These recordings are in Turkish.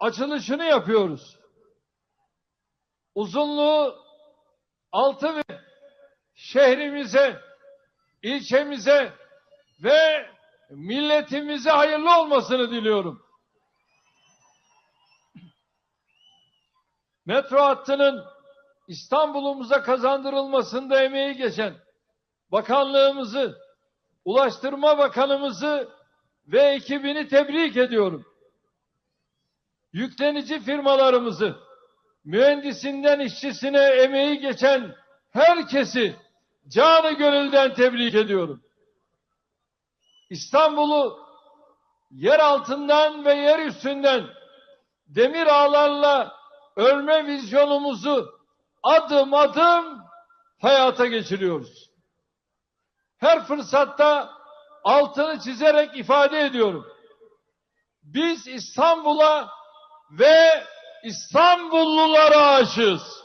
açılışını yapıyoruz. Uzunluğu altı ve şehrimize, ilçemize ve milletimize hayırlı olmasını diliyorum. Metro hattının İstanbul'umuza kazandırılmasında emeği geçen bakanlığımızı, Ulaştırma Bakanımızı ve ekibini tebrik ediyorum. Yüklenici firmalarımızı, mühendisinden işçisine emeği geçen herkesi canı gönülden tebrik ediyorum. İstanbul'u yer altından ve yer üstünden demir ağlarla örme vizyonumuzu adım adım hayata geçiriyoruz. Her fırsatta altını çizerek ifade ediyorum. Biz İstanbul'a ve İstanbullulara aşığız.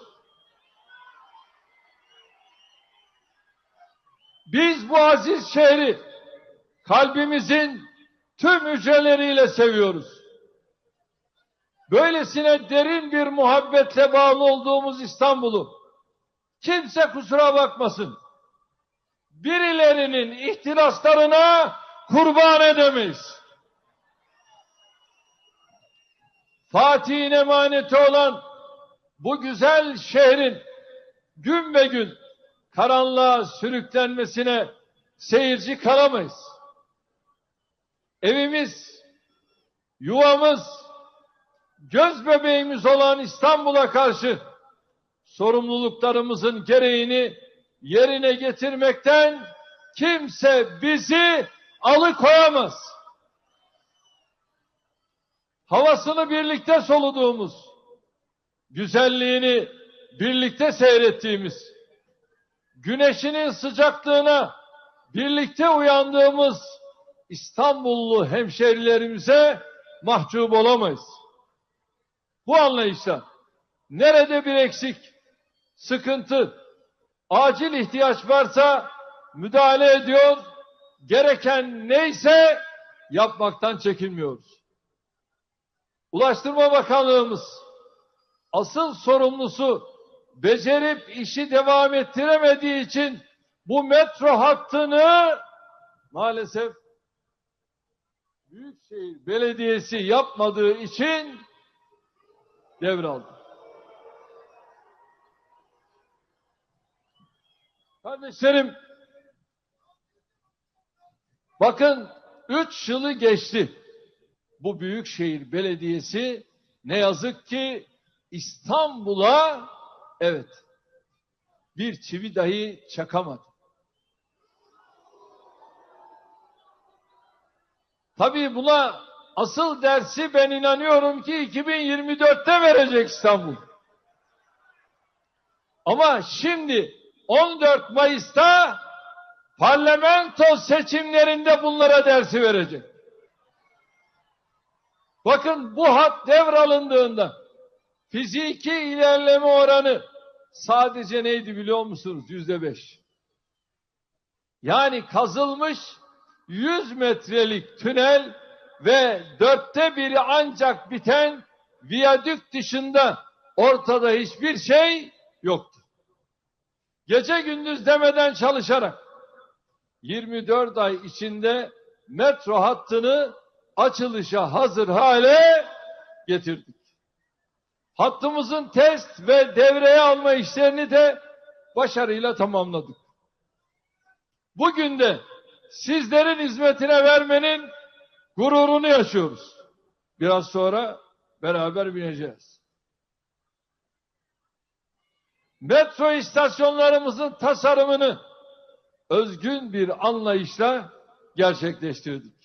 Biz bu aziz şehri kalbimizin tüm hücreleriyle seviyoruz. Böylesine derin bir muhabbetle bağlı olduğumuz İstanbul'u kimse kusura bakmasın. Birilerinin ihtiraslarına kurban edemeyiz. Fatih'in emaneti olan bu güzel şehrin gün be gün karanlığa sürüklenmesine seyirci kalamayız. Evimiz, yuvamız, göz bebeğimiz olan İstanbul'a karşı sorumluluklarımızın gereğini yerine getirmekten kimse bizi alıkoyamaz. Havasını birlikte soluduğumuz, güzelliğini birlikte seyrettiğimiz, güneşinin sıcaklığına birlikte uyandığımız İstanbullu hemşerilerimize mahcup olamayız. Bu anlayışla nerede bir eksik, sıkıntı, acil ihtiyaç varsa müdahale ediyor, gereken neyse yapmaktan çekinmiyoruz. Ulaştırma Bakanlığımız asıl sorumlusu becerip işi devam ettiremediği için bu metro hattını maalesef Büyükşehir Belediyesi yapmadığı için devraldı. Kardeşlerim bakın üç yılı geçti. Bu Büyükşehir Belediyesi ne yazık ki İstanbul'a evet bir çivi dahi çakamadı. Tabii buna asıl dersi ben inanıyorum ki 2024'te verecek İstanbul. Ama şimdi 14 Mayıs'ta parlamento seçimlerinde bunlara dersi verecek. Bakın bu hat devralındığında fiziki ilerleme oranı sadece neydi biliyor musunuz? Yüzde beş. Yani kazılmış 100 metrelik tünel ve dörtte biri ancak biten viyadük dışında ortada hiçbir şey yoktu. Gece gündüz demeden çalışarak 24 ay içinde metro hattını açılışa hazır hale getirdik. Hattımızın test ve devreye alma işlerini de başarıyla tamamladık. Bugün de sizlerin hizmetine vermenin gururunu yaşıyoruz. Biraz sonra beraber bineceğiz. Metro istasyonlarımızın tasarımını özgün bir anlayışla gerçekleştirdik.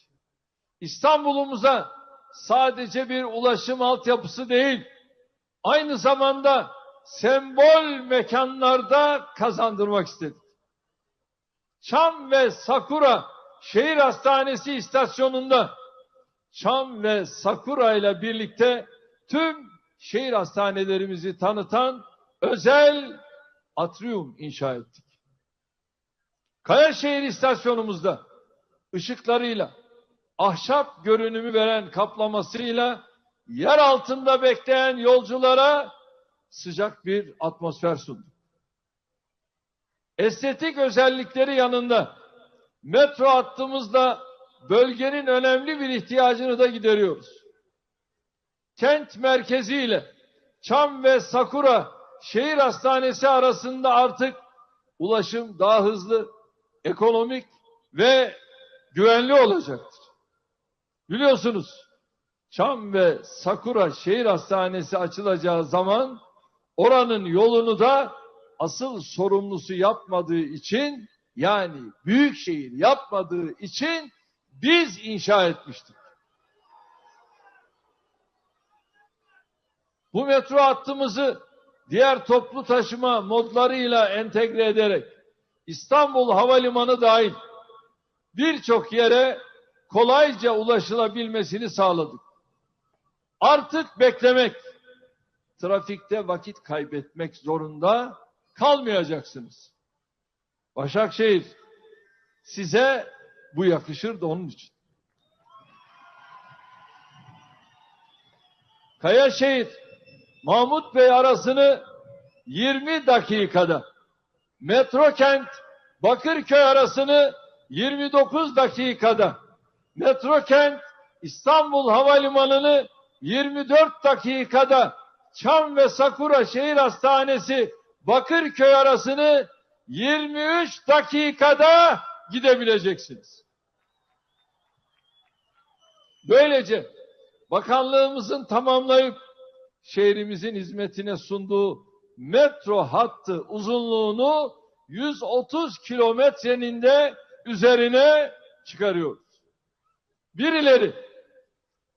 İstanbul'umuza sadece bir ulaşım altyapısı değil, aynı zamanda sembol mekanlarda kazandırmak istedik. Çam ve Sakura Şehir Hastanesi istasyonunda Çam ve Sakura ile birlikte tüm şehir hastanelerimizi tanıtan özel atrium inşa ettik. Kayaşehir istasyonumuzda ışıklarıyla, ahşap görünümü veren kaplamasıyla yer altında bekleyen yolculara sıcak bir atmosfer sundu. Estetik özellikleri yanında metro hattımızda bölgenin önemli bir ihtiyacını da gideriyoruz. Kent merkeziyle Çam ve Sakura şehir hastanesi arasında artık ulaşım daha hızlı, ekonomik ve güvenli olacaktır. Biliyorsunuz Çam ve Sakura şehir hastanesi açılacağı zaman oranın yolunu da asıl sorumlusu yapmadığı için yani büyük şehir yapmadığı için biz inşa etmiştik. Bu metro hattımızı diğer toplu taşıma modlarıyla entegre ederek İstanbul Havalimanı dahil birçok yere kolayca ulaşılabilmesini sağladık. Artık beklemek, trafikte vakit kaybetmek zorunda kalmayacaksınız. Başakşehir size bu yakışır da onun için. Kayaşehir Mahmut Bey arasını 20 dakikada, Metro Kent Bakırköy arasını 29 dakikada, Metro Kent İstanbul Havalimanı'nı 24 dakikada, Çam ve Sakura Şehir Hastanesi Bakırköy arasını 23 dakikada gidebileceksiniz. Böylece bakanlığımızın tamamlayıp şehrimizin hizmetine sunduğu metro hattı uzunluğunu 130 kilometrenin de üzerine çıkarıyoruz. Birileri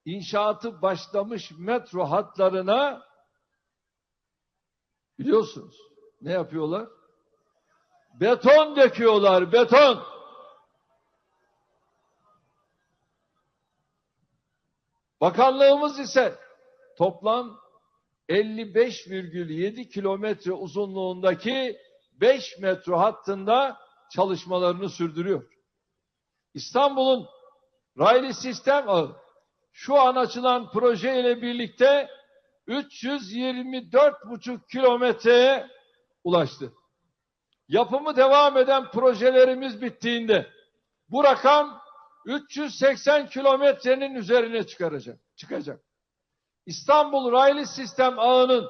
inşaatı başlamış metro hatlarına biliyorsunuz ne yapıyorlar? Beton döküyorlar, beton. Bakanlığımız ise toplam 55,7 kilometre uzunluğundaki 5 metro hattında çalışmalarını sürdürüyor. İstanbul'un raylı sistem ağı şu an açılan proje ile birlikte 324,5 kilometreye ulaştı. Yapımı devam eden projelerimiz bittiğinde bu rakam 380 kilometrenin üzerine çıkaracak, çıkacak. İstanbul raylı sistem ağının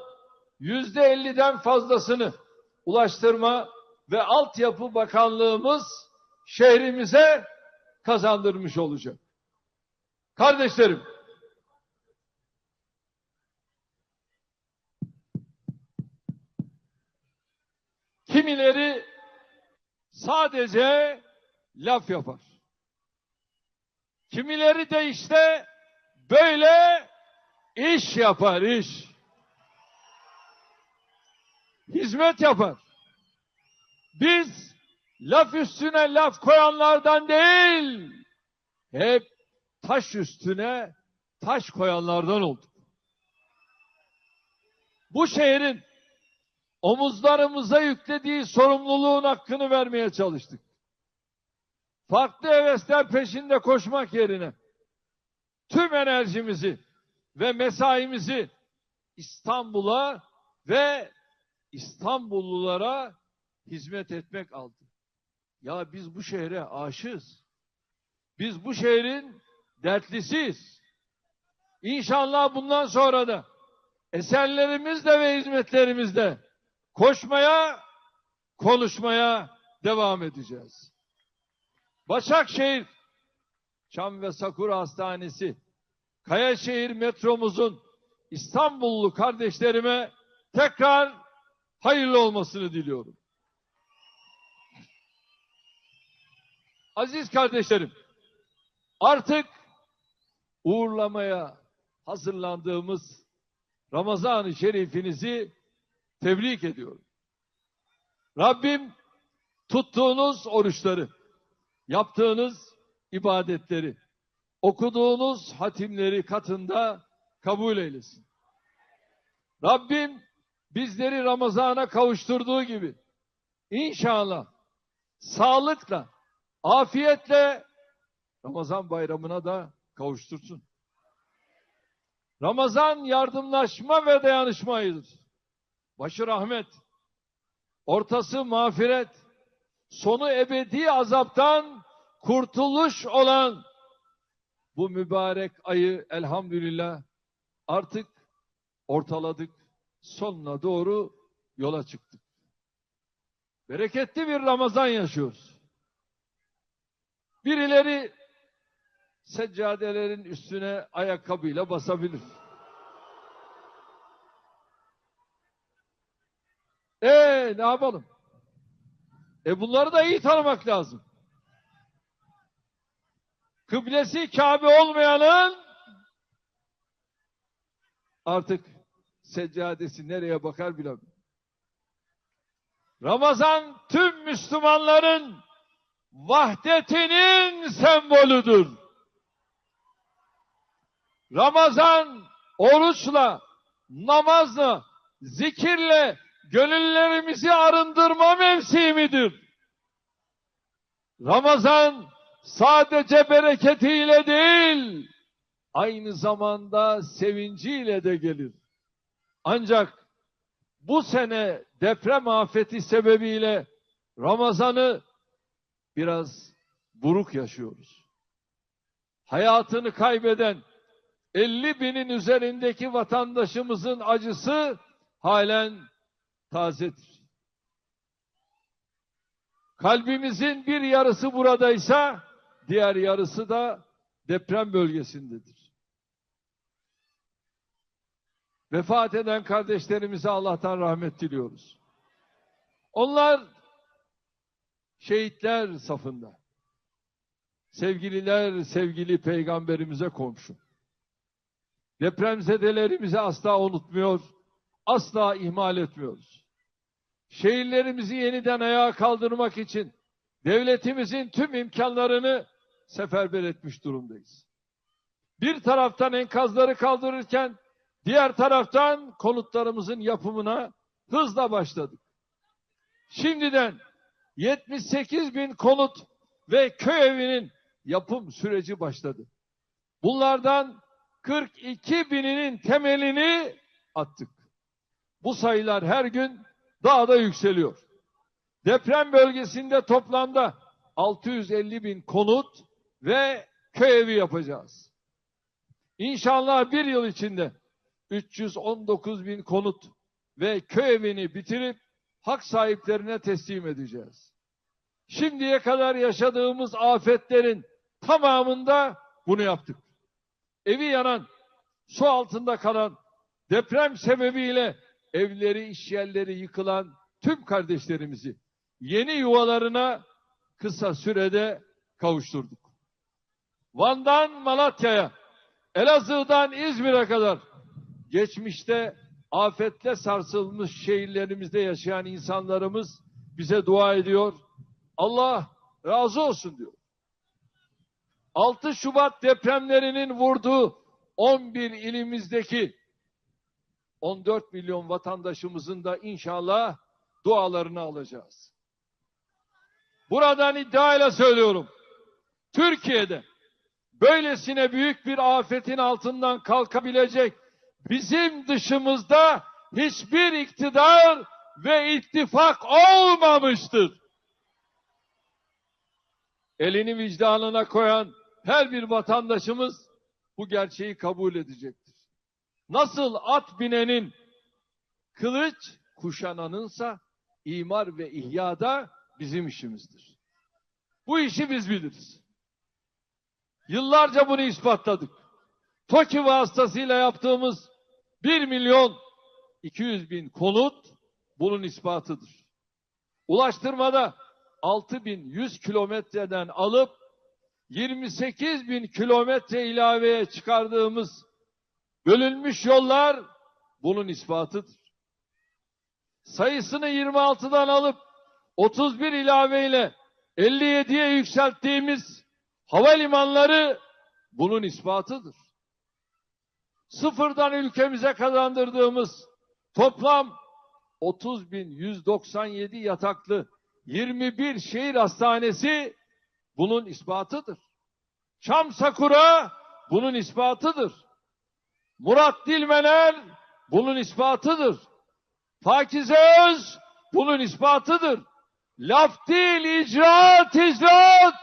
yüzde elliden fazlasını Ulaştırma ve Altyapı Bakanlığımız şehrimize kazandırmış olacak. Kardeşlerim, kimileri sadece laf yapar. Kimileri de işte böyle iş yapar, iş. Hizmet yapar. Biz laf üstüne laf koyanlardan değil, hep taş üstüne taş koyanlardan olduk. Bu şehrin omuzlarımıza yüklediği sorumluluğun hakkını vermeye çalıştık. Farklı hevesler peşinde koşmak yerine tüm enerjimizi ve mesaimizi İstanbul'a ve İstanbullulara hizmet etmek aldı. Ya biz bu şehre aşığız. Biz bu şehrin dertlisiyiz. İnşallah bundan sonra da eserlerimizle ve hizmetlerimizle koşmaya, konuşmaya devam edeceğiz. Başakşehir, Çam ve Sakura Hastanesi, Kayaşehir metromuzun İstanbullu kardeşlerime tekrar hayırlı olmasını diliyorum. Aziz kardeşlerim, artık uğurlamaya hazırlandığımız Ramazan-ı Şerifinizi tebrik ediyorum. Rabbim tuttuğunuz oruçları, yaptığınız ibadetleri, okuduğunuz hatimleri katında kabul eylesin. Rabbim bizleri Ramazan'a kavuşturduğu gibi inşallah sağlıkla, afiyetle Ramazan bayramına da kavuştursun. Ramazan yardımlaşma ve dayanışma. Başı rahmet, ortası mağfiret, sonu ebedi azaptan kurtuluş olan bu mübarek ayı elhamdülillah artık ortaladık. Sonuna doğru yola çıktık. Bereketli bir Ramazan yaşıyoruz. Birileri seccadelerin üstüne ayakkabıyla basabilir. Ee ne yapalım? E bunları da iyi tanımak lazım. Kıblesi Kabe olmayanın artık seccadesi nereye bakar bilemiyorum. Ramazan tüm Müslümanların vahdetinin sembolüdür. Ramazan oruçla, namazla, zikirle gönüllerimizi arındırma mevsimidir. Ramazan sadece bereketiyle değil, aynı zamanda sevinciyle de gelir. Ancak bu sene deprem afeti sebebiyle Ramazan'ı biraz buruk yaşıyoruz. Hayatını kaybeden 50 binin üzerindeki vatandaşımızın acısı halen tazedir. Kalbimizin bir yarısı buradaysa diğer yarısı da deprem bölgesindedir. Vefat eden kardeşlerimize Allah'tan rahmet diliyoruz. Onlar şehitler safında. Sevgililer sevgili peygamberimize komşu. Depremzedelerimizi asla unutmuyor, asla ihmal etmiyoruz. Şehirlerimizi yeniden ayağa kaldırmak için devletimizin tüm imkanlarını seferber etmiş durumdayız. Bir taraftan enkazları kaldırırken diğer taraftan konutlarımızın yapımına hızla başladık. Şimdiden 78 bin konut ve köy evinin yapım süreci başladı. Bunlardan 42 bininin temelini attık. Bu sayılar her gün daha da yükseliyor. Deprem bölgesinde toplamda 650 bin konut ve köy evi yapacağız. İnşallah bir yıl içinde 319 bin konut ve köy evini bitirip hak sahiplerine teslim edeceğiz. Şimdiye kadar yaşadığımız afetlerin tamamında bunu yaptık. Evi yanan, su altında kalan, deprem sebebiyle evleri, iş yerleri yıkılan tüm kardeşlerimizi yeni yuvalarına kısa sürede kavuşturduk. Van'dan Malatya'ya, Elazığ'dan İzmir'e kadar geçmişte afetle sarsılmış şehirlerimizde yaşayan insanlarımız bize dua ediyor. Allah razı olsun diyor. 6 Şubat depremlerinin vurduğu 11 ilimizdeki 14 milyon vatandaşımızın da inşallah dualarını alacağız. Buradan iddiayla söylüyorum. Türkiye'de böylesine büyük bir afetin altından kalkabilecek bizim dışımızda hiçbir iktidar ve ittifak olmamıştır. Elini vicdanına koyan her bir vatandaşımız bu gerçeği kabul edecektir. Nasıl at binenin kılıç kuşananınsa imar ve ihyada bizim işimizdir. Bu işi biz biliriz. Yıllarca bunu ispatladık. TOKİ vasıtasıyla yaptığımız 1 milyon 200 bin konut bunun ispatıdır. Ulaştırmada 6100 kilometreden alıp 28 bin kilometre ilaveye çıkardığımız bölünmüş yollar bunun ispatıdır. Sayısını 26'dan alıp 31 ilaveyle 57'ye yükselttiğimiz havalimanları bunun ispatıdır. Sıfırdan ülkemize kazandırdığımız toplam 30.197 yataklı 21 şehir hastanesi bunun ispatıdır. Çam Sakura bunun ispatıdır. Murat Dilmener bunun ispatıdır. Pakize Öz bunun ispatıdır. Laf değil icraat icraat.